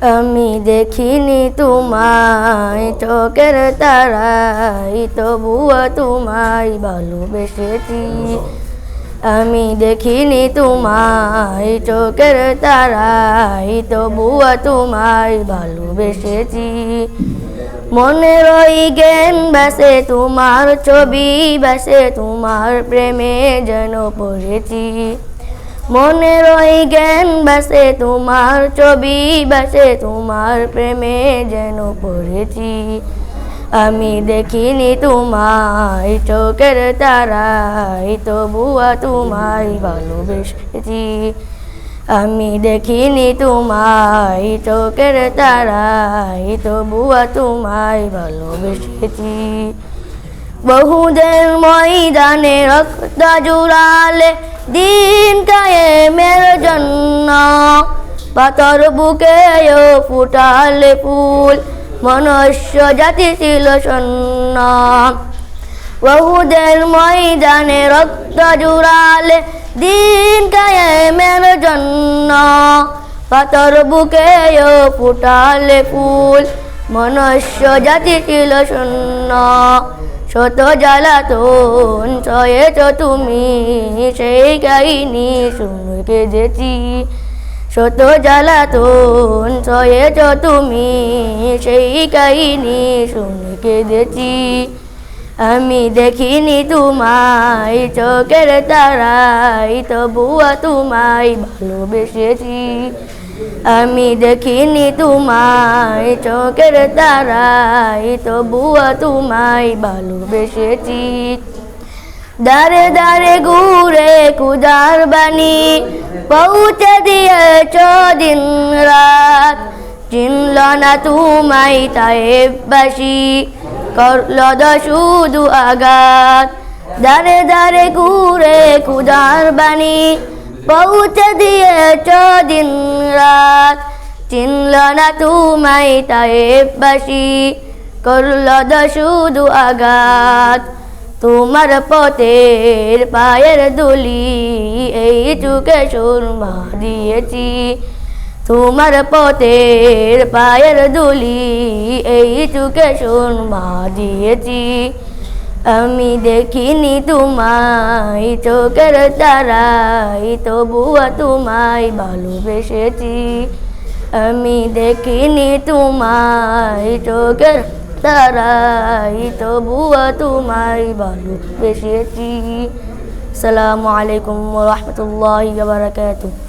আমি দেখিনি তোমায়, চোখের তারাই তবুও তোমায় ভালোবেসেছি। আমি দেখিনি তোমায়, চোখের তারাই তবুও তোমায় ভালোবেসেছি। মনের ওই জ্ঞান বাসে, তোমার ছবি বাসে, তোমার প্রেমে যেন পড়েছি। মনের ওই জ্ঞান বাসে, তোমার ছবি বাসে, তোমার প্রেমে যেন পড়েছি। আমি দেখিনি তোমায় চোখের তারাই তবুয়া তোমায় ভালোবেসেছি। আমি দেখিনি তোমায় চোখের তারাই তবুয়া তোমায় ভালোবেসেছি। বহুদের ময়দানে রক্ত জুড়ালে দিন কায়েমের জন্য পাথর বুকে ফুটালে ফুল, মনুষ্য জাতি ছিল শূন্য। বহুদের ময়দানে রক্ত জুড়ালে দিন কায়েমের জন্য পাথর বুকে ফুটালে ফুল, মনুষ্য জাতি ছিল শূন্য। শত জ্বালাতন সয়েছ তুমি সেই কাহিনী শুনে কেঁদেছি শত জ্বালাতন সয়েছ তুমি সেই কাহিনী শুনে কেঁদেছি আমি দেখিনি তোমায়, চোখের তারাই তো তবুয়া তোমায় ভালোবেসেছি। আমি দেখিনি তোমায়, চোখের তারাই তো তবুয়া তোমায় ভালোবেসেছি। দারে দারে ঘুরে কুদার বাণী পৌঁছে দিয়েছ দিন রাত চিনল না তোমায় তাইবাসী। করল শুধু আঘাত। দারে দারে ঘুরে কুদার বাণী পৌঁছে দিয়েছ দিন রাত। চিনল না তোমায় তাইবাসী করল শুধু আঘাত। তোমার পথের পায়ের দুলি এই চুকে সুরমা দিয়েছি। তোমার পথের পায়ের দুলি এই চুকে সুরমা দিয়েছি। আমি দেখিনি তোমায়, চোখের তারাই তবুয়া তোমায় ভালোবেসেছি। আমি দেখিনি তোমায়, চোখের তারাই তবুয়া তোমায় ভালোবেসেছি। আসসালামু আলাইকুম রহমতুল্লাহ বারকাতুহ।